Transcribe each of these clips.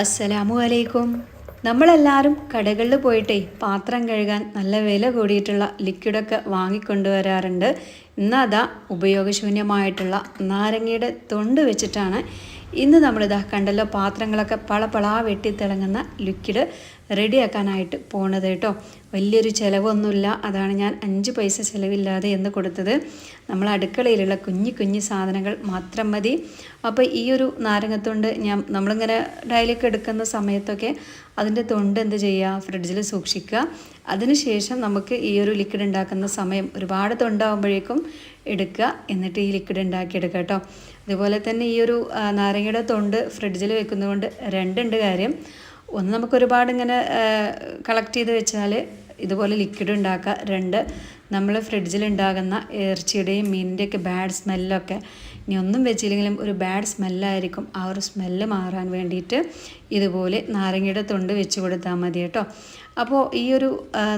അസ്സലാമു അലൈക്കും. നമ്മളെല്ലാവരും കടകളിൽ പോയിട്ടേ പാത്രം കഴുകാൻ നല്ല വില കൂടിയിട്ടുള്ള ലിക്വിഡൊക്കെ വാങ്ങിക്കൊണ്ടുവരാറുണ്ട്. ഇന്നതാ ഉപയോഗശൂന്യമായിട്ടുള്ള നാരങ്ങയുടെ തൊണ്ട് വെച്ചിട്ടാണ് ഇന്ന് നമ്മളിതാ കണ്ടല്ലോ പാത്രങ്ങളൊക്കെ പളപളാ വെട്ടിത്തിളങ്ങുന്ന ലിക്വിഡ് റെഡിയാക്കാനായിട്ട് പോണത് കേട്ടോ. വലിയൊരു ചിലവൊന്നുമില്ല. അതാണ് ഞാൻ അഞ്ച് പൈസ ചിലവില്ലാതെ എന്ന് കൊടുത്തത്. നമ്മൾ അടുക്കളയിലുള്ള കുഞ്ഞു കുഞ്ഞു സാധനങ്ങൾ മാത്രം മതി. അപ്പോൾ ഈ ഒരു നാരങ്ങത്തൊണ്ട് ഞാൻ നമ്മളിങ്ങനെ ഡയലിയൊക്കെ എടുക്കുന്ന സമയത്തൊക്കെ അതിന്റെ തൊണ്ട് എന്ത് ചെയ്യുക? ഫ്രിഡ്ജിൽ സൂക്ഷിക്കുക. അതിനുശേഷം നമുക്ക് ഈ ഒരു ലിക്വിഡ് ഉണ്ടാക്കുന്ന സമയം ഒരുപാട് തൊണ്ടാകുമ്പോഴേക്കും എടുക്കുക. എന്നിട്ട് ഈ ലിക്വിഡ് ഉണ്ടാക്കിയെടുക്കുക കേട്ടോ. അതുപോലെ തന്നെ ഈ ഒരു നാരങ്ങയുടെ തൊണ്ട് ഫ്രിഡ്ജിൽ വെക്കുന്നതുകൊണ്ട് രണ്ടുണ്ട് കാര്യം. ഒന്ന് നമുക്ക് ഒരുപാട് ഇങ്ങനെ കളക്ട് ചെയ്ത് വെച്ചാൽ ഇതുപോലെ ലിക്വിഡ് ഉണ്ടാക്കുക. രണ്ട് നമ്മൾ ഫ്രിഡ്ജിൽ ഉണ്ടാകുന്ന ഇറച്ചിയുടെയും മീനിന്റെയൊക്കെ ബാഡ് സ്മെല്ലൊക്കെ ഇനി ഒന്നും വെച്ചില്ലെങ്കിലും ഒരു ബാഡ് സ്മെല്ലായിരിക്കും ആ ഒരു സ്മെല്ല് മാറാൻ വേണ്ടിയിട്ട് ഇതുപോലെ നാരങ്ങയുടെ തൊണ്ട് വെച്ച് കൊടുത്താൽ മതി കേട്ടോ. അപ്പോൾ ഈ ഒരു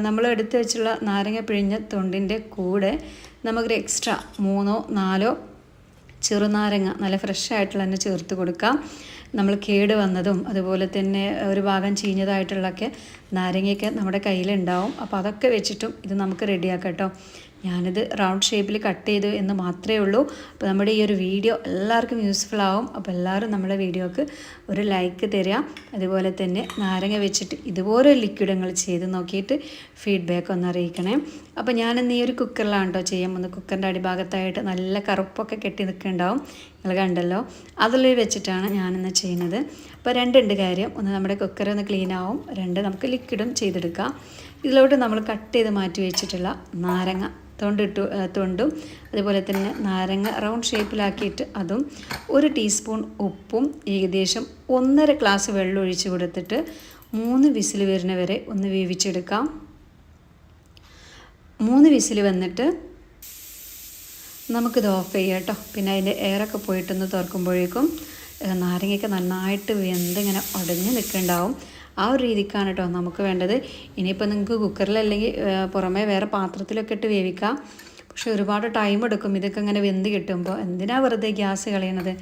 നമ്മൾ എടുത്ത് വെച്ചുള്ള നാരങ്ങ പിഴിഞ്ഞ തൊണ്ടിന്റെ കൂടെ നമുക്കൊരു എക്സ്ട്രാ മൂന്നോ നാലോ ചെറുനാരങ്ങ നല്ല ഫ്രഷ് ആയിട്ടുള്ള തന്നെ ചേർത്ത് കൊടുക്കാം. നമ്മൾ കേട് വന്നതും അതുപോലെ തന്നെ ഒരു ഭാഗം ചീഞ്ഞതായിട്ടുള്ളൊക്കെ നാരങ്ങയൊക്കെ നമ്മുടെ കയ്യിലുണ്ടാവും. അപ്പോൾ അതൊക്കെ വെച്ചിട്ടും ഇത് നമുക്ക് റെഡിയാക്കാം ഞാനിത് റൗണ്ട് ഷേപ്പിൽ കട്ട് ചെയ്തു എന്ന് മാത്രമേ ഉള്ളൂ. അപ്പോൾ നമ്മുടെ ഈ ഒരു വീഡിയോ എല്ലാവർക്കും യൂസ്ഫുൾ ആവും. അപ്പോൾ എല്ലാവരും നമ്മുടെ വീഡിയോക്ക് ഒരു ലൈക്ക് തരിക. അതുപോലെ തന്നെ നാരങ്ങ വെച്ചിട്ട് ഇതുപോലെ ലിക്വിഡങ്ങൾ ചെയ്ത് നോക്കിയിട്ട് ഫീഡ്ബാക്ക് ഒന്ന് അറിയിക്കണേ. അപ്പോൾ ഞാനിന്ന് ഈ ഒരു കുക്കറിലാണ് കേട്ടോ ചെയ്യാൻ പോകുന്നത്. കുക്കറിന്റെ അടിഭാഗത്തായിട്ട് നല്ല കറുപ്പൊക്കെ കെട്ടി നിൽക്കുന്നുണ്ടാവും. നിങ്ങൾ കണ്ടല്ലോ. അതിൽ വെച്ചിട്ടാണ് ഞാനിന്ന് ചെയ്യുന്നത്. അപ്പോൾ രണ്ടുണ്ട് കാര്യം. ഒന്ന് നമ്മുടെ കുക്കർ ഒന്ന് ക്ലീൻ ആവും. രണ്ട് നമുക്ക് ലിക്വിഡും ചെയ്തെടുക്കാം. ഇതിലോട്ട് നമ്മൾ കട്ട് ചെയ്ത് മാറ്റി വെച്ചിട്ടുള്ള നാരങ്ങ തൊണ്ടിട്ടു തൊണ്ടും അതുപോലെ തന്നെ നാരങ്ങ റൗണ്ട് ഷേപ്പിലാക്കിയിട്ട് അതും ഒരു ടീസ്പൂൺ ഉപ്പും ഏകദേശം ഒന്നര ഗ്ലാസ് വെള്ളം ഒഴിച്ച് കൊടുത്തിട്ട് മൂന്ന് വിസിൽ വരുന്ന വരെ ഒന്ന് വേവിച്ചെടുക്കാം. മൂന്ന് വിസിൽ വന്നിട്ട് നമുക്കിത് ഓഫ് ചെയ്യാം കേട്ടോ. പിന്നെ അതിന്റെ എയറൊക്കെ പോയിട്ടൊന്ന് തുറക്കുമ്പോഴേക്കും നാരങ്ങയ്ക്ക് നന്നായിട്ട് വെന്തിങ്ങനെ ഉടഞ്ഞ് നിൽക്കുന്നുണ്ടാവും ആ ഒരു രീതിക്കാണ് കേട്ടോ നമുക്ക് വേണ്ടത്. ഇനിയിപ്പോൾ നിങ്ങൾക്ക് കുക്കറിലല്ലെങ്കിൽ പുറമേ വേറെ പാത്രത്തിലൊക്കെ ഇട്ട് വേവിക്കാം. പക്ഷെ ഒരുപാട് ടൈം എടുക്കും ഇതൊക്കെ ഇങ്ങനെ വെന്ത് കിട്ടുമ്പോൾ. എന്തിനാ വെറുതെ ഗ്യാസ് കളയുന്നത്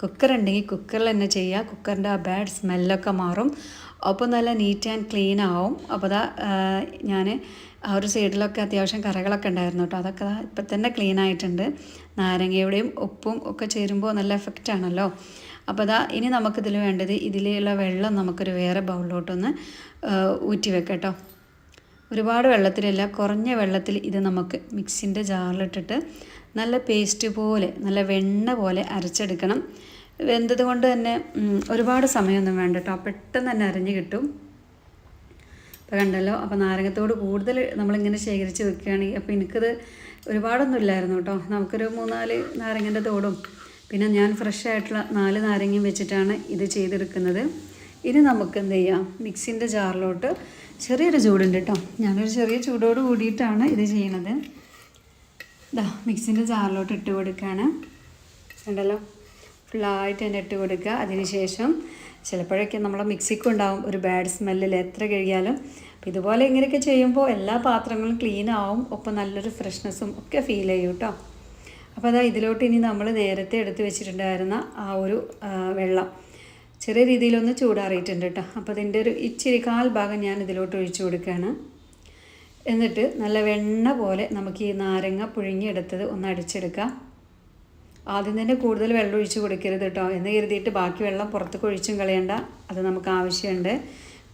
കുക്കർ ഉണ്ടെങ്കിൽ കുക്കറിൽ തന്നെ ചെയ്യുക. കുക്കറിന്റെ ആ ബാഡ് സ്മെല്ലൊക്കെ മാറും. അപ്പോൾ നല്ല നീറ്റ് ആൻഡ് ക്ലീൻ ആവും. അപ്പോൾ അതാ ഞാൻ ആ ഒരു സൈഡിലൊക്കെ അത്യാവശ്യം കറകളൊക്കെ ഉണ്ടായിരുന്നു കേട്ടോ. അതൊക്കെ ഇപ്പം തന്നെ ക്ലീൻ ആയിട്ടുണ്ട്. നാരങ്ങയുടെയും ഉപ്പും ഒക്കെ ചേരുമ്പോൾ നല്ല എഫക്റ്റ് ആണല്ലോ. അപ്പോൾ അതാ ഇനി നമുക്കിതിൽ വേണ്ടത് ഇതിലുള്ള വെള്ളം നമുക്കൊരു വേറെ ബൗളിലോട്ടൊന്ന് ഊറ്റി വെക്കട്ടോ കേട്ടോ. ഒരുപാട് വെള്ളത്തിലല്ല കുറഞ്ഞ വെള്ളത്തിൽ ഇത് നമുക്ക് മിക്സിന്റെ ജാറിലിട്ടിട്ട് നല്ല പേസ്റ്റ് പോലെ നല്ല വെണ്ണ പോലെ അരച്ചെടുക്കണം. വെന്തത് കൊണ്ട് തന്നെ ഒരുപാട് സമയമൊന്നും വേണ്ട കേട്ടോ. പെട്ടെന്ന് തന്നെ അരഞ്ഞ് കിട്ടും. ഇപ്പോൾ കണ്ടല്ലോ അപ്പോൾ നാരങ്ങത്തോട് കൂടുതൽ നമ്മളിങ്ങനെ ശേഖരിച്ച് വെക്കുകയാണെങ്കിൽ അപ്പോൾ എനിക്കത് ഒരുപാടൊന്നും ഇല്ലായിരുന്നു കേട്ടോ. നമുക്കൊരു മൂന്നാൽ നാരങ്ങന്റെ തോടും പിന്നെ ഞാൻ ഫ്രഷ് ആയിട്ടുള്ള നാല് നാരങ്ങയും വെച്ചിട്ടാണ് ഇത് ചെയ്തെടുക്കുന്നത്. ഇനി നമുക്ക് എന്ത് ചെയ്യാം? മിക്സിന്റെ ജാറിലോട്ട് ചെറിയൊരു ചൂടുണ്ട് കേട്ടോ. ഞാനൊരു ചെറിയ ചൂടോട് കൂടിയിട്ടാണ് ഇത് ചെയ്യണത്. ഇതാ മിക്സിന്റെ ജാറിലോട്ട് ഇട്ട് കൊടുക്കുകയാണ്. ഉണ്ടല്ലോ ഫുള്ളായിട്ട് തന്നെ ഇട്ട് കൊടുക്കുക. അതിനുശേഷം ചിലപ്പോഴൊക്കെ നമ്മളെ മിക്സിക്കും ഉണ്ടാവും ഒരു ബാഡ് സ്മെല്ലിൽ എത്ര കഴിയാലും അപ്പോൾ ഇതുപോലെ ഇങ്ങനെയൊക്കെ ചെയ്യുമ്പോൾ എല്ലാ പാത്രങ്ങളും ക്ലീൻ ആവും ഒപ്പം നല്ലൊരു ഫ്രഷ്നെസ്സും ഒക്കെ ഫീൽ ചെയ്യും കേട്ടോ അപ്പോൾ അതാ ഇതിലോട്ട് ഇനി നമ്മൾ നേരത്തെ എടുത്തു വെച്ചിട്ടുണ്ടായിരുന്ന ആ ഒരു വെള്ളം. ചെറിയ രീതിയിലൊന്ന് ചൂടാറിയിട്ടുണ്ട് കേട്ടോ അപ്പോൾ അതിന്റെ ഒരു ഇച്ചിരി കാൽ ഭാഗം ഞാൻ ഇതിലോട്ട് ഒഴിച്ചു കൊടുക്കുകയാണ് എന്നിട്ട് നല്ല വെണ്ണ പോലെ നമുക്ക് ഈ നാരങ്ങ പുഴുങ്ങിയെടുത്തത് ഒന്ന് അടിച്ചെടുക്കാം. ആദ്യം തന്നെ കൂടുതൽ വെള്ളം ഒഴിച്ച് കൊടുക്കരുത് കേട്ടോ എന്ന് കരുതിയിട്ട് ബാക്കി വെള്ളം പുറത്തേക്ക് ഒഴിച്ചും കളയണ്ട. അത് നമുക്ക് ആവശ്യമുണ്ട്.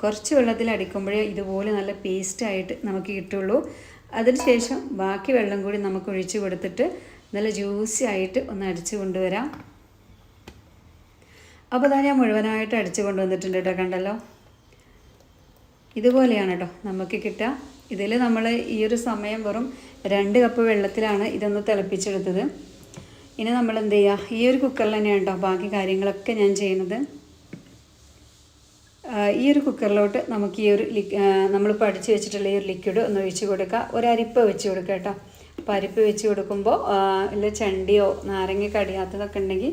കുറച്ച് വെള്ളത്തിൽ അടിക്കുമ്പോഴേ ഇതുപോലെ നല്ല പേസ്റ്റായിട്ട് നമുക്ക് കിട്ടുള്ളൂ. അതിനുശേഷം ബാക്കി വെള്ളം കൂടി നമുക്ക് ഒഴിച്ച് കൊടുത്തിട്ട് നല്ല ജ്യൂസി ആയിട്ട് ഒന്ന് അടിച്ച് കൊണ്ടുവരാം. അപ്പോൾ അതാ ഞാൻ മുഴുവനായിട്ട് അടിച്ച് കൊണ്ടുവന്നിട്ടുണ്ട് കേട്ടോ കണ്ടല്ലോ. ഇതുപോലെയാണ് കേട്ടോ നമുക്ക് കിട്ടുക. ഇതിൽ നമ്മൾ ഈ ഒരു സമയം വെറും രണ്ട് കപ്പ് വെള്ളത്തിലാണ് ഇതൊന്ന് തിളപ്പിച്ചെടുത്തത്. ഇനി നമ്മൾ എന്ത് ചെയ്യുക ഈ ഒരു കുക്കറിൽ തന്നെയാണ് കേട്ടോ ബാക്കി കാര്യങ്ങളൊക്കെ ഞാൻ ചെയ്യുന്നത്. ഈ ഒരു കുക്കറിലോട്ട് നമുക്ക് ഈ ഒരു നമ്മൾ പഠിച്ചു വെച്ചിട്ടുള്ള ഈ ഒരു ലിക്വിഡ് ഒന്ന് ഒഴിച്ച് കൊടുക്കുക ഒരു അരിപ്പ് വെച്ച് കൊടുക്കുക കേട്ടോ. അപ്പോൾ അരിപ്പ് വെച്ച് കൊടുക്കുമ്പോൾ ഇല്ല ചണ്ടിയോ നാരങ്ങ കടിയാത്തതൊക്കെ ഉണ്ടെങ്കിൽ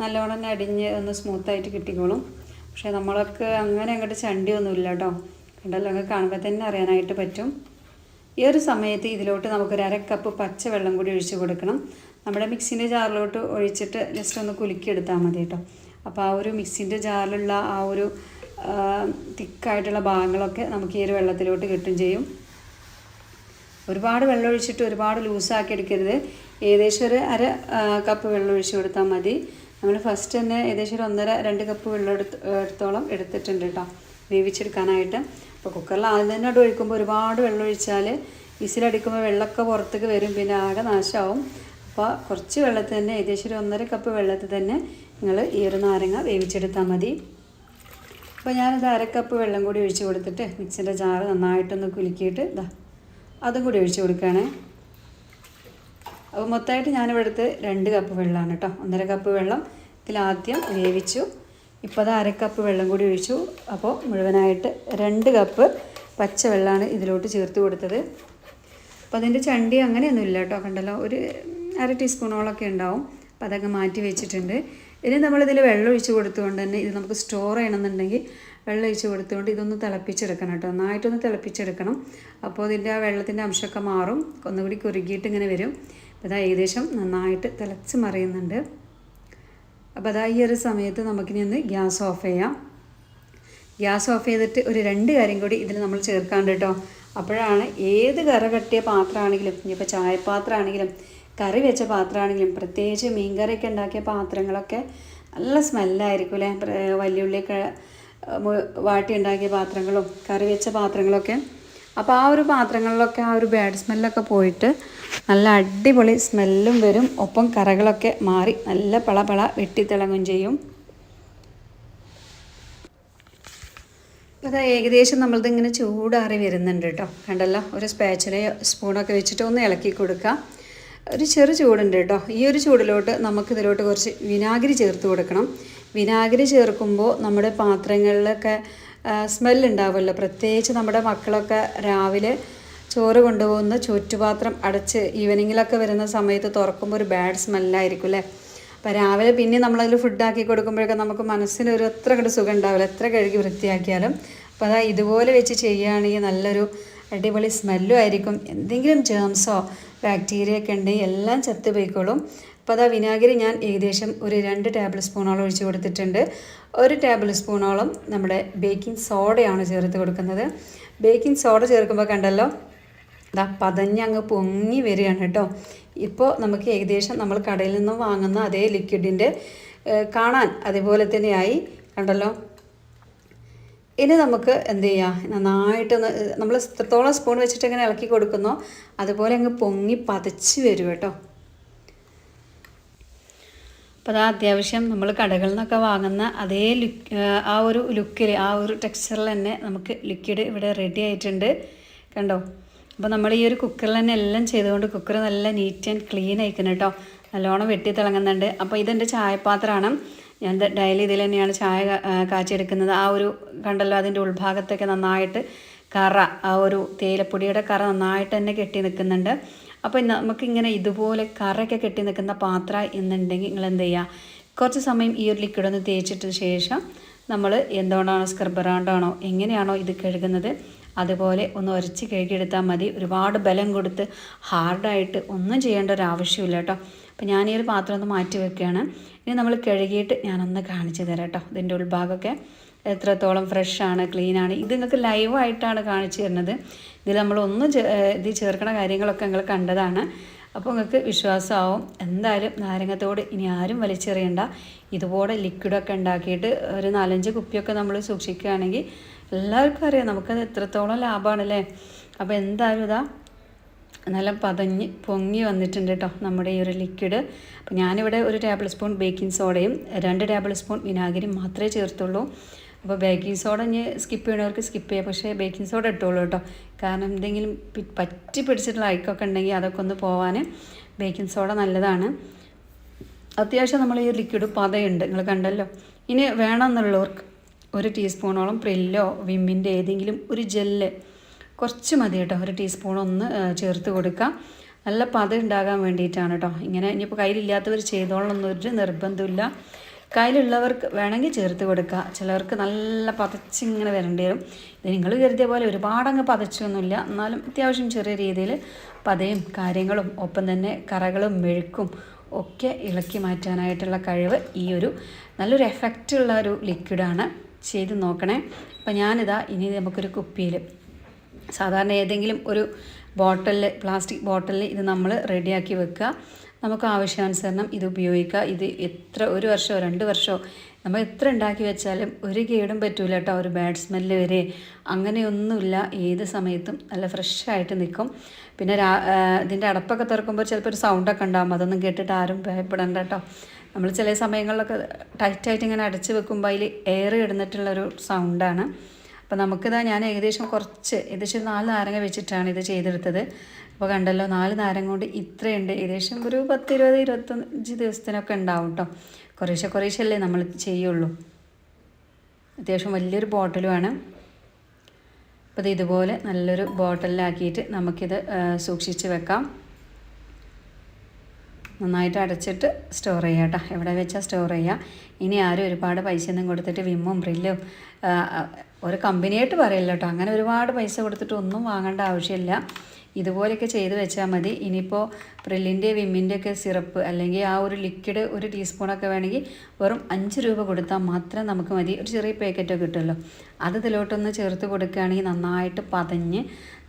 നല്ലോണം തന്നെ അടിഞ്ഞ് ഒന്ന് സ്മൂത്തായിട്ട് കിട്ടിക്കോളും. പക്ഷേ നമ്മളൊക്കെ അങ്ങനെ അങ്ങോട്ട് ചണ്ടിയൊന്നുമില്ല കേട്ടോ കണ്ടല്ലോ? അങ്ങ് കാണുമ്പോൾ തന്നെ അറിയാനായിട്ട് പറ്റും. ഈ ഒരു സമയത്ത് ഇതിലോട്ട് നമുക്കൊരു അര കപ്പ് പച്ച വെള്ളം കൂടി ഒഴിച്ച് കൊടുക്കണം. നമ്മുടെ മിക്സിന്റെ ജാറിലോട്ട് ഒഴിച്ചിട്ട് ജസ്റ്റ് ഒന്ന് കുലുക്കിയെടുത്താൽ മതി കേട്ടോ. അപ്പോൾ ആ ഒരു മിക്സിന്റെ ജാറിലുള്ള ആ ഒരു തിക്കായിട്ടുള്ള ഭാഗങ്ങളൊക്കെ നമുക്ക് ഈ ഒരു വെള്ളത്തിലോട്ട് കിട്ടും ചെയ്യും. ഒരുപാട് വെള്ളം ഒഴിച്ചിട്ട് ഒരുപാട് ലൂസാക്കി എടുക്കരുത്. ഏകദേശം ഒരു അര കപ്പ് വെള്ളം ഒഴിച്ച് കൊടുത്താൽ മതി. നമ്മൾ ഫസ്റ്റ് തന്നെ ഏകദേശം ഒരു ഒന്നര രണ്ട് കപ്പ് വെള്ളം എടുത്ത് എടുത്തോളം എടുത്തിട്ടുണ്ട് കേട്ടോ. വേവിച്ചെടുക്കാനായിട്ട്. അപ്പോൾ കുക്കറിൽ ആദ്യം തന്നെ അവിടെ ഒഴിക്കുമ്പോൾ ഒരുപാട് വെള്ളം ഒഴിച്ചാൽ വിസിലടിക്കുമ്പോൾ വെള്ളമൊക്കെ പുറത്തേക്ക് വരും പിന്നെ ആകെ നാശമാവും അപ്പോൾ കുറച്ച് വെള്ളത്തിൽ തന്നെ ഏകദേശം ഒരു ഒന്നര കപ്പ് വെള്ളത്തിൽ തന്നെ നിങ്ങൾ ഈ ഒരു നാരങ്ങ വേവിച്ചെടുത്താൽ മതി. അപ്പോൾ ഞാനിത് അരക്കപ്പ് കപ്പ് വെള്ളം കൂടി ഒഴിച്ച് കൊടുത്തിട്ട് മിക്സിന്റെ ജാറ് നന്നായിട്ടൊന്ന് കുലുക്കിയിട്ട് ഇതാ അതും കൂടി ഒഴിച്ച് കൊടുക്കുകയാണേ അപ്പോൾ മൊത്തമായിട്ട് ഞാനിവിടുത്തെ രണ്ട് കപ്പ് വെള്ളമാണ് കേട്ടോ. ഒന്നര കപ്പ് വെള്ളം ഇതിലാദ്യം വേവിച്ചു. ഇപ്പോൾ അത് അര കപ്പ് വെള്ളം കൂടി ഒഴിച്ചു. അപ്പോൾ മുഴുവനായിട്ട് രണ്ട് കപ്പ് പച്ച വെള്ളമാണ് ഇതിലോട്ട് ചേർത്ത് കൊടുത്തത്. അപ്പോൾ അതിന്റെ ചണ്ടി അങ്ങനെയൊന്നും ഇല്ല കേട്ടോ കണ്ടല്ലോ. ഒരു അര ടീസ്പൂണോളൊക്കെ ഉണ്ടാവും. അപ്പോൾ അതങ്ങ് മാറ്റി വെച്ചിട്ടുണ്ട്. ഇനി നമ്മളിതിൽ വെള്ളം ഒഴിച്ച് കൊടുത്തുകൊണ്ട് തന്നെ ഇത് നമുക്ക് സ്റ്റോർ ചെയ്യണമെന്നുണ്ടെങ്കിൽ വെള്ളം ഒഴിച്ച് കൊടുത്തുകൊണ്ട് ഇതൊന്ന് തിളപ്പിച്ചെടുക്കണം കേട്ടോ. നന്നായിട്ടൊന്ന് തിളപ്പിച്ചെടുക്കണം. അപ്പോൾ ഇതിന്റെ ആ വെള്ളത്തിന്റെ അംശമൊക്കെ മാറും. ഒന്നുകൂടി കുറുകിയിട്ട് ഇങ്ങനെ വരും. അപ്പോൾ ഇതാ ഏകദേശം നന്നായിട്ട് തിളച്ച് മറിയുന്നുണ്ട്. അപ്പോൾ അതാ ഈ ഒരു സമയത്ത് നമുക്കിനി ഒന്ന് ഗ്യാസ് ഓഫ് ചെയ്യാം. ഗ്യാസ് ഓഫ് ചെയ്തിട്ട് ഒരു രണ്ട് കാര്യം കൂടി ഇതിൽ നമ്മൾ ചേർക്കാണ്ട് കേട്ടോ. അപ്പോഴാണ് ഏത് കറ കട്ടിയ പാത്രമാണെങ്കിലും ഇനിയിപ്പോൾ ചായപ്പാത്രമാണെങ്കിലും കറി വെച്ച പാത്രമാണെങ്കിലും പ്രത്യേകിച്ച് മീൻകറിയൊക്കെ ഉണ്ടാക്കിയ പാത്രങ്ങളൊക്കെ നല്ല സ്മെല്ലായിരിക്കും അല്ലേ? വലിയുള്ളിയൊക്കെ വാട്ടി ഉണ്ടാക്കിയ പാത്രങ്ങളും കറി വെച്ച പാത്രങ്ങളൊക്കെ. അപ്പോൾ ആ ഒരു പാത്രങ്ങളിലൊക്കെ ആ ഒരു ബാഡ് സ്മെല്ലൊക്കെ പോയിട്ട് നല്ല അടിപൊളി സ്മെല്ലും വരും. ഒപ്പം കറകളൊക്കെ മാറി നല്ല പളപള വെട്ടിത്തിളങ്ങും ചെയ്യും. അത് ഏകദേശം നമ്മളത് ഇങ്ങനെ ചൂടാറി വരുന്നുണ്ട് കേട്ടോ കണ്ടല്ലോ? ഒരു സ്പാച്ചിലയോ സ്പൂണൊക്കെ വെച്ചിട്ട് ഒന്ന് ഇളക്കി കൊടുക്കുക ഒരു ചെറു ചൂടുണ്ട് കേട്ടോ ഈ ഒരു ചൂടിലോട്ട് നമുക്കിതിലോട്ട് കുറച്ച് വിനാഗിരി ചേർത്ത് കൊടുക്കണം. വിനാഗിരി ചേർക്കുമ്പോൾ നമ്മുടെ പാത്രങ്ങളിലൊക്കെ സ്മെല്ലുണ്ടാവുമല്ലോ പ്രത്യേകിച്ച് നമ്മുടെ മക്കളൊക്കെ രാവിലെ ചോറ് കൊണ്ടുപോകുന്ന ചുറ്റുപാത്രം അടച്ച് ഈവനിങ്ങിലൊക്കെ വരുന്ന സമയത്ത് തുറക്കുമ്പോൾ ഒരു ബാഡ് സ്മെല്ലായിരിക്കും അല്ലേ? അപ്പോൾ രാവിലെ പിന്നെ നമ്മളതിൽ ഫുഡാക്കി കൊടുക്കുമ്പോഴൊക്കെ നമുക്ക് മനസ്സിന് ഒരു എത്ര കണ്ട് സുഖം ഉണ്ടാവില്ല എത്ര കഴുകി വൃത്തിയാക്കിയാലും. അപ്പോൾ അതാ ഇതുപോലെ വെച്ച് ചെയ്യുകയാണെങ്കിൽ നല്ലൊരു അടിപൊളി സ്മെല്ലും ആയിരിക്കും. എന്തെങ്കിലും ജേംസോ ബാക്ടീരിയ ഒക്കെ ഉണ്ടെങ്കിൽ എല്ലാം ചത്തുപോയിക്കോളും അപ്പോൾ അതാ വിനാഗിരി ഞാൻ ഏകദേശം ഒരു രണ്ട് ടേബിൾ സ്പൂണോളം ഒഴിച്ച് കൊടുത്തിട്ടുണ്ട്. ഒരു ടേബിൾ സ്പൂണോളം നമ്മുടെ ബേക്കിംഗ് സോഡയാണ് ചേർത്ത് കൊടുക്കുന്നത്. ബേക്കിംഗ് സോഡ ചേർക്കുമ്പോൾ കണ്ടല്ലോ ഇതാ പതഞ്ഞങ്ങ് പൊങ്ങി വരികയാണ് കേട്ടോ. ഇപ്പോൾ നമുക്ക് ഏകദേശം നമ്മൾ കടയിൽ നിന്നും വാങ്ങുന്ന അതേ ലിക്വിഡിന്റെ കാണാൻ അതേപോലെ തന്നെയായി. കണ്ടല്ലോ? ഇനി നമുക്ക് എന്ത് ചെയ്യാം? നന്നായിട്ടൊന്ന് നമ്മൾ എത്രത്തോളം സ്പൂൺ വെച്ചിട്ട് ഇങ്ങനെ ഇളക്കി കൊടുക്കുന്നോ അതുപോലെ അങ്ങ് പൊങ്ങി പതച്ച് വരും കേട്ടോ. അപ്പോൾ അത് അത്യാവശ്യം നമ്മൾ കടകളിൽ നിന്നൊക്കെ വാങ്ങുന്ന അതേ ലുക്ക് ആ ഒരു ലുക്കിൽ ആ ഒരു ടെക്സ്ചറിൽ തന്നെ നമുക്ക് ലിക്വിഡ് ഇവിടെ റെഡി ആയിട്ടുണ്ട്. കണ്ടോ? അപ്പോൾ നമ്മൾ ഈ ഒരു കുക്കറിൽ തന്നെ എല്ലാം ചെയ്തുകൊണ്ട് കുക്കർ നല്ല നീറ്റ് ആൻഡ് ക്ലീൻ ആയിക്കണം കേട്ടോ നല്ലോണം വെട്ടി തിളങ്ങുന്നുണ്ട്. അപ്പോൾ ഇതെന്റെ ചായപാത്രമാണ്. ഞാൻ ഡെയിലി ഇതിൽ തന്നെയാണ് ചായ കാച്ചിയെടുക്കുന്നത്. ആ ഒരു കണ്ടല്ലോ അതിന്റെ ഉൾഭാഗത്തൊക്കെ നന്നായിട്ട് കറ ആ ഒരു തേയിലപ്പൊടിയുടെ കറ നന്നായിട്ട് തന്നെ കെട്ടി നിൽക്കുന്നുണ്ട്. അപ്പോൾ നമുക്കിങ്ങനെ ഇതുപോലെ കറയൊക്കെ കെട്ടി നിൽക്കുന്ന പാത്രം എന്നുണ്ടെങ്കിൽ നിങ്ങൾ എന്ത് ചെയ്യുക കുറച്ച് സമയം ഈ ഒരു ലിക്വിഡ് ഒന്ന് തേച്ചിട്ട് ശേഷം നമ്മൾ എന്തുകൊണ്ടാണോ സ്ക്രബ്ബറാണ്ടാണോ എങ്ങനെയാണോ ഇത് കഴുകുന്നത് അതുപോലെ ഒന്ന് ഉരച്ച് കഴുകിയെടുത്താൽ മതി. ഒരുപാട് ബലം കൊടുത്ത് ഹാർഡായിട്ട് ഒന്നും ചെയ്യേണ്ട ഒരു ആവശ്യമില്ല കേട്ടോ. അപ്പോൾ ഞാൻ ഈ ഒരു പാത്രം ഒന്ന് മാറ്റി വെക്കുകയാണ്. ഇനി നമ്മൾ കഴുകിയിട്ട് ഞാനൊന്ന് കാണിച്ചു തരാം കേട്ടോ ഇതിന്റെ ഉൾഭാഗമൊക്കെ. എത്രത്തോളം ഫ്രഷാണ് ക്ലീനാണ് ഇത് നിങ്ങൾക്ക് ലൈവായിട്ടാണ് കാണിച്ചു തരുന്നത്. ഇതിൽ നമ്മൾ ഒന്ന് ഇത് ചേർക്കണ കാര്യങ്ങളൊക്കെ നിങ്ങൾ കണ്ടതാണ്. അപ്പോൾ നിങ്ങൾക്ക് വിശ്വാസമാവും. എന്തായാലും നാരങ്ങത്തോട് ഇനി ആരും വലിച്ചെറിയണ്ട. ഇതുപോലെ ലിക്വിഡൊക്കെ ഉണ്ടാക്കിയിട്ട് ഒരു നാലഞ്ച് കുപ്പിയൊക്കെ നമ്മൾ സൂക്ഷിക്കുകയാണെങ്കിൽ എല്ലാവർക്കും അറിയാം. നമുക്കത് എത്രത്തോളം ലാഭമാണല്ലേ അപ്പോൾ എന്തായാലും ഇതാ നല്ല പതഞ്ഞ് പൊങ്ങി വന്നിട്ടുണ്ട് കേട്ടോ നമ്മുടെ ഈ ഒരു ലിക്വിഡ് അപ്പോൾ ഞാനിവിടെ ഒരു ടേബിൾ സ്പൂൺ ബേക്കിംഗ് സോഡയും രണ്ട് ടേബിൾ സ്പൂൺ വിനാഗിരിയും മാത്രമേ ചേർത്തുള്ളൂ. അപ്പോൾ ബേക്കിംഗ് സോഡ ഇനി സ്കിപ്പ് ചെയ്യണവർക്ക് സ്കിപ്പ് ചെയ്യാം. പക്ഷേ ബേക്കിംഗ് സോഡ ഇട്ടുള്ളൂ കേട്ടോ കാരണം എന്തെങ്കിലും പറ്റി പിടിച്ചിട്ടുള്ള അയക്കൊക്കെ ഉണ്ടെങ്കിൽ അതൊക്കെ ഒന്ന് പോവാൻ ബേക്കിംഗ് സോഡ നല്ലതാണ്. അത്യാവശ്യം നമ്മൾ ഈ ലിക്വിഡ് പതയുണ്ട്. നിങ്ങൾ കണ്ടല്ലോ? ഇനി വേണമെന്നുള്ളവർക്ക് ഒരു ടീസ്പൂണോളം പ്രില്ലോ വിമ്മിന്റെ ഏതെങ്കിലും ഒരു ജെല്ല്. കുറച്ച് മതി കേട്ടോ ഒരു ടീസ്പൂൺ ഒന്ന് ചേർത്ത് കൊടുക്കാം നല്ല പത ഉണ്ടാകാൻ വേണ്ടിയിട്ടാണ് കേട്ടോ. ഇങ്ങനെ ഇനിയിപ്പോൾ കയ്യിലില്ലാത്തവർ ചെയ്തോളണമെന്ന് ഒരു നിർബന്ധമില്ല. കയ്യിലുള്ളവർക്ക് വേണമെങ്കിൽ ചേർത്ത് കൊടുക്കുക. ചിലവർക്ക് നല്ല പതച്ചിങ്ങനെ വരേണ്ടി വരും. ഇത് നിങ്ങൾ കരുതിയ പോലെ ഒരുപാടങ്ങ് പതച്ചൊന്നുമില്ല. എന്നാലും അത്യാവശ്യം ചെറിയ രീതിയിൽ പതയും കാര്യങ്ങളും ഒപ്പം തന്നെ കറകളും മെഴുക്കും ഒക്കെ ഇളക്കി മാറ്റാനായിട്ടുള്ള കഴിവ് ഈ ഒരു നല്ലൊരു എഫക്റ്റുള്ള ഒരു ലിക്വിഡാണ് ചെയ്ത് നോക്കണേ. അപ്പം ഞാനിതാ ഇനി നമുക്കൊരു കുപ്പിയിൽ സാധാരണ ഏതെങ്കിലും ഒരു ബോട്ടലിൽ പ്ലാസ്റ്റിക് ബോട്ടലിൽ ഇത് നമ്മൾ റെഡിയാക്കി വെക്കുക. നമുക്ക് ആവശ്യാനുസരണം ഇത് ഉപയോഗിക്കുക ഇത് എത്ര ഒരു വർഷമോ രണ്ട് വർഷമോ നമ്മൾ എത്ര ഉണ്ടാക്കി വെച്ചാലും ഒരു കേടും പറ്റൂല കേട്ടോ. ഒരു ബാഡ് സ്മെല്ല് വരെ. അങ്ങനെയൊന്നുമില്ല. ഏത് സമയത്തും നല്ല ഫ്രഷായിട്ട് നിൽക്കും. പിന്നെ ഇതിന്റെ അടപ്പൊക്കെ തുറക്കുമ്പോൾ ചിലപ്പോൾ ഒരു സൗണ്ടൊക്കെ ഉണ്ടാകും അതൊന്നും കേട്ടിട്ട് ആരും ഭയപ്പെടണ്ട കേട്ടോ. നമ്മൾ ചില സമയങ്ങളിലൊക്കെ ടൈറ്റായിട്ട് ഇങ്ങനെ അടച്ച് വെക്കുമ്പോൾ അതിൽ എയർ ഇടുന്നിട്ടുള്ളൊരു സൗണ്ടാണ് അപ്പോൾ നമുക്കിതാ ഞാൻ ഏകദേശം കുറച്ച് ഏകദേശം നാല് നാരങ്ങ വെച്ചിട്ടാണ് ഇത് ചെയ്തെടുത്തത്. അപ്പോൾ കണ്ടല്ലോ നാല് നാരങ്ങ കൊണ്ട് ഇത്രയുണ്ട്. ഏകദേശം ഒരു പത്ത് ഇരുപത് ഇരുപത്തഞ്ച് ദിവസത്തിനൊക്കെ ഉണ്ടാവും കേട്ടോ കുറേശ്ശെ കുറേശ്ശല്ലേ നമ്മൾ ചെയ്യുള്ളൂ. അത്യാവശ്യം വലിയൊരു ബോട്ടിലുമാണ്. അപ്പോൾ ഇത് ഇതുപോലെ നല്ലൊരു ബോട്ടിലാക്കിയിട്ട് നമുക്കിത് സൂക്ഷിച്ച് വെക്കാം. നന്നായിട്ട് അടച്ചിട്ട് സ്റ്റോർ ചെയ്യുക കേട്ടോ. എവിടെ വെച്ചാൽ സ്റ്റോർ ചെയ്യുക ഇനി ആരും ഒരുപാട് പൈസ ഒന്നും കൊടുത്തിട്ട് വിമ്മും ബ്രില്ലും ഒരു കമ്പനിയായിട്ട് പറയില്ല കേട്ടോ. അങ്ങനെ ഒരുപാട് പൈസ കൊടുത്തിട്ട് ഒന്നും വാങ്ങേണ്ട ആവശ്യമില്ല. ഇതുപോലെയൊക്കെ ചെയ്ത് വെച്ചാൽ മതി. ഇനിയിപ്പോൾ പ്രില്ലിന്റെ വിമ്മിന്റെ ഒക്കെ സിറപ്പ് അല്ലെങ്കിൽ ആ ഒരു ലിക്വിഡ് ഒരു ടീസ്പൂണൊക്കെ വേണമെങ്കിൽ വെറും അഞ്ച് രൂപ കൊടുത്താൽ മാത്രം നമുക്ക് മതി. ഒരു ചെറിയ പാക്കറ്റൊക്കെ കിട്ടുമല്ലോ. അത് ഇതിലോട്ടൊന്ന് ചേർത്ത് കൊടുക്കുകയാണെങ്കിൽ നന്നായിട്ട് പതഞ്ഞ്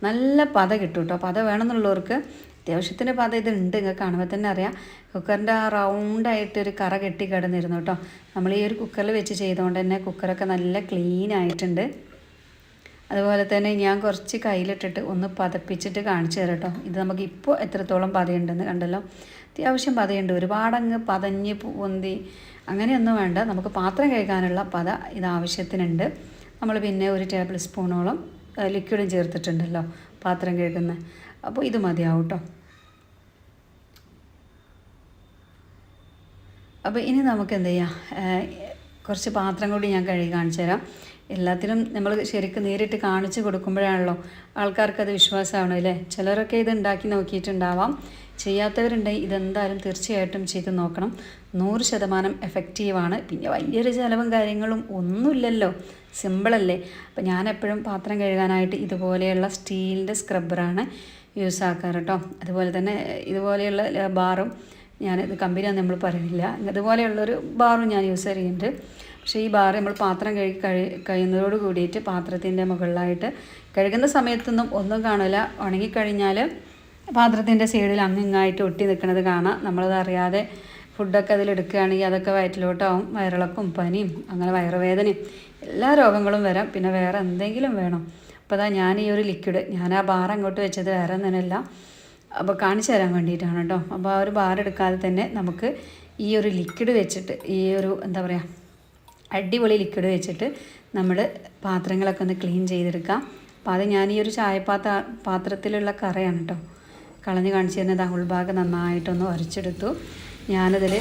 നല്ല പത കിട്ടും കേട്ടോ. പത വേണമെന്നുള്ളവർക്ക് അത്യാവശ്യത്തിന് പാത ഇതുണ്ട്. നിങ്ങൾക്ക് കാണുമ്പോൾ തന്നെ അറിയാം. കുക്കറിന്റെ ആ റൗണ്ടായിട്ടൊരു കറ കെട്ടി കിടന്നിരുന്നു കേട്ടോ നമ്മൾ ഈ ഒരു കുക്കറിൽ വെച്ച് ചെയ്തുകൊണ്ട് തന്നെ കുക്കറൊക്കെ നല്ല ക്ലീൻ ആയിട്ടുണ്ട്. അതുപോലെ തന്നെ ഞാൻ കുറച്ച് കയ്യിലിട്ടിട്ട് ഒന്ന് പതപ്പിച്ചിട്ട് കാണിച്ചു തരാം കേട്ടോ ഇത് നമുക്ക് ഇപ്പോൾ എത്രത്തോളം പതയുണ്ടെന്ന് കണ്ടല്ലോ. അത്യാവശ്യം പതയുണ്ട്. ഒരുപാടങ്ങ് പതഞ്ഞ് പൊന്തി അങ്ങനെയൊന്നും വേണ്ട. നമുക്ക് പാത്രം കഴുകാനുള്ള പത ഇത് ആവശ്യത്തിനുണ്ട്. നമ്മൾ പിന്നെ ഒരു ടേബിൾ സ്പൂണോളം ലിക്വിഡും ചേർത്തിട്ടുണ്ടല്ലോ പാത്രം കഴുകുന്ന. അപ്പോൾ ഇത് മതിയാവും കേട്ടോ അപ്പോൾ ഇനി നമുക്ക് എന്ത് ചെയ്യാം? കുറച്ച് പാത്രം കൂടി ഞാൻ കഴുകി കാണിച്ചു തരാം. എല്ലാത്തിനും നമ്മൾ ശരിക്കും നേരിട്ട് കാണിച്ചു കൊടുക്കുമ്പോഴാണല്ലോ ആൾക്കാർക്ക് അത് വിശ്വാസമാണ് അല്ലേ? ചിലരൊക്കെ ഇത് ഉണ്ടാക്കി നോക്കിയിട്ടുണ്ടാവാം. ചെയ്യാത്തവരുണ്ടെങ്കിൽ ഇതെന്തായാലും തീർച്ചയായിട്ടും ചെയ്ത് നോക്കണം. നൂറ് ശതമാനം എഫക്റ്റീവാണ് പിന്നെ വലിയൊരു ചിലവും കാര്യങ്ങളും ഒന്നുമില്ലല്ലോ. സിമ്പിളല്ലേ അപ്പോൾ ഞാൻ എപ്പോഴും പാത്രം കഴുകാനായിട്ട് ഇതുപോലെയുള്ള സ്റ്റീലിന്റെ സ്ക്രബ്ബറാണ് യൂസ് ആക്കാറ് കേട്ടോ അതുപോലെ തന്നെ ഇതുപോലെയുള്ള ബാറും ഞാൻ ഇത് കമ്പനിയാണ് നമ്മൾ പറയുന്നില്ല. അതുപോലെയുള്ളൊരു ബാറും ഞാൻ യൂസ് ചെയ്യുന്നുണ്ട്. പക്ഷേ ഈ ബാർ നമ്മൾ പാത്രം കഴുകി കഴി കഴിയുന്നതോട് കൂടിയിട്ട് പാത്രത്തിന്റെ മുകളിലായിട്ട് കഴുകുന്ന സമയത്തൊന്നും ഒന്നും കാണില്ല ഉണങ്ങിക്കഴിഞ്ഞാൽ പാത്രത്തിന്റെ സൈഡിൽ അങ്ങിങ്ങായിട്ട് ഒട്ടി നിൽക്കുന്നത് കാണാം. നമ്മളത് അറിയാതെ ഫുഡൊക്കെ അതിലെടുക്കുകയാണെങ്കിൽ അതൊക്കെ വയറ്റിലോട്ടാവും. വയറിളക്കും പനിയും അങ്ങനെ വയറുവേദനയും എല്ലാ രോഗങ്ങളും വരാം. പിന്നെ വേറെ എന്തെങ്കിലും വേണം. അപ്പോൾ അതാ ഞാൻ ഈ ഒരു ലിക്വിഡ് ഞാൻ ആ ബാർ അങ്ങോട്ട് വെച്ചത് വേറെ ഒന്നിനല്ല അപ്പോൾ കാണിച്ചു തരാൻ വേണ്ടിയിട്ടാണ് കേട്ടോ. അപ്പോൾ ആ ഒരു ബാർ എടുക്കാതെ തന്നെ നമുക്ക് ഈ ഒരു ലിക്വിഡ് വെച്ചിട്ട് ഈ ഒരു എന്താ പറയുക അടിപൊളി ലിക്വിഡ് വെച്ചിട്ട് നമ്മൾ പാത്രങ്ങളൊക്കെ ഒന്ന് ക്ലീൻ ചെയ്തെടുക്കാം. അപ്പോൾ അത് ഞാൻ ഈ ഒരു ചായപാത്ര പാത്രത്തിലുള്ള കറയാണ് കേട്ടോ കളഞ്ഞ് കാണിച്ചു തരുന്നത്. ഉൾഭാഗം നന്നായിട്ടൊന്ന് ഉരച്ചെടുത്തു ഞാനതിൽ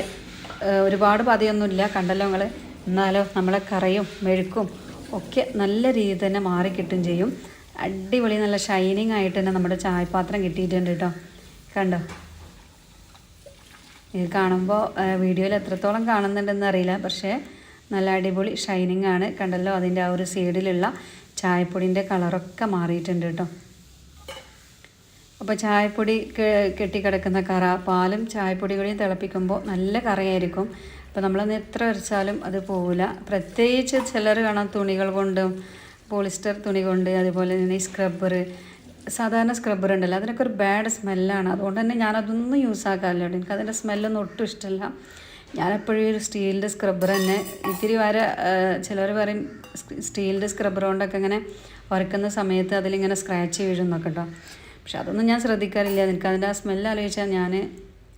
ഒരുപാട് പതിയൊന്നുമില്ല. കണ്ടല്ലോ നിങ്ങൾ എന്നാലോ നമ്മളെ കറയും മെഴുക്കും ഒക്കെ നല്ല രീതിയിൽ തന്നെ മാറിക്കിട്ടും ചെയ്യും. അടിപൊളി നല്ല ഷൈനിങ് ആയിട്ട് തന്നെ നമ്മുടെ ചായപാത്രം കിട്ടിയിട്ടുണ്ട് കേട്ടോ. കണ്ടോ? ഇത് കാണുമ്പോൾ വീഡിയോയിൽ എത്രത്തോളം കാണുന്നുണ്ടെന്ന് അറിയില്ല. പക്ഷേ നല്ല അടിപൊളി ഷൈനിങ് ആണ്. കണ്ടല്ലോ? അതിന്റെ ആ ഒരു സൈഡിലുള്ള ചായപ്പൊടിന്റെ കളറൊക്കെ മാറിയിട്ടുണ്ട് കേട്ടോ. അപ്പോൾ ചായപ്പൊടി കെട്ടിക്കിടക്കുന്ന കറ പാലും ചായപ്പൊടി കൂടിയും തിളപ്പിക്കുമ്പോൾ നല്ല കറയായിരിക്കും. അപ്പോൾ നമ്മളന്ന് എത്ര വരച്ചാലും അത് പോവില്ല. പ്രത്യേകിച്ച് ചിലർ കാണാം തുണികൾ കൊണ്ടും പോളിസ്റ്റർ തുണി കൊണ്ട് അതുപോലെ തന്നെ ഈ സ്ക്രബ്ബർ സാധാരണ സ്ക്രബ്ബർ ഉണ്ടല്ലോ അതിനൊക്കെ ഒരു ബാഡ് സ്മെല്ലാണ് അതുകൊണ്ട് തന്നെ ഞാനതൊന്നും യൂസ് ആക്കാറില്ല എനിക്ക് അതിന്റെ സ്മെല്ലൊന്നും ഒട്ടും ഇഷ്ടമല്ല. ഞാനെപ്പോഴും ഒരു സ്റ്റീലിന്റെ സ്ക്രബ്ബർ തന്നെ. ഇത്തിരി വര ചിലർ പറയും സ്റ്റീലിന്റെ സ്ക്രബ്ബർ കൊണ്ടൊക്കെ ഇങ്ങനെ ഉരക്കുന്ന സമയത്ത് അതിലിങ്ങനെ സ്ക്രാച്ച് വീഴുന്നൊക്കെ കേട്ടോ. പക്ഷെ അതൊന്നും ഞാൻ ശ്രദ്ധിക്കാറില്ല. എനിക്ക് അതിന്റെ ആ സ്മെല്ല് ആലോചിച്ചാൽ ഞാൻ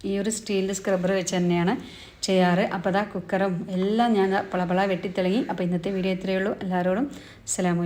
ഈ ഒരു സ്റ്റീൽ സ്ക്രബ്ബർ വെച്ച് തന്നെയാണ് ചെയ്യാറ്. അപ്പോൾ അതാ കുക്കറും എല്ലാം ഞാൻ പളപള വെട്ടിത്തിളങ്ങി. അപ്പോൾ ഇന്നത്തെ വീഡിയോ ഇത്രയേ ഉള്ളൂ. എല്ലാവരോടും അസ്സലാമു